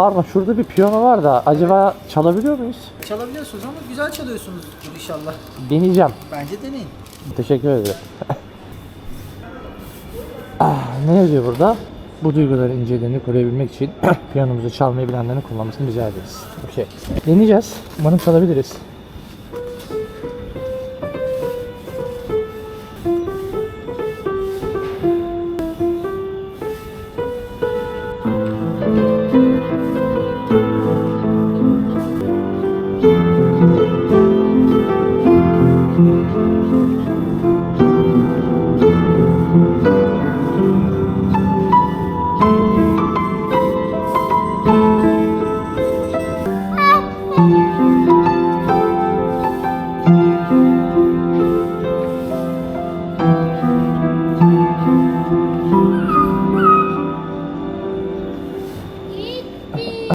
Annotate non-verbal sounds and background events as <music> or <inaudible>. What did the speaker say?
pardon şurada bir piyano var da acaba çalabiliyor muyuz? Çalabiliyorsunuz ama güzel çalıyorsunuz inşallah. Deneyeceğim. Bence deneyin. Teşekkür ederim. ah, ne yazıyor burada? Bu duyguların inceliğini koruyabilmek için <clears throat> piyanomuzu çalmayı bilenlerin kullanmasını rica ederiz. Okey. Deneyeceğiz. Umarım çalabiliriz. Música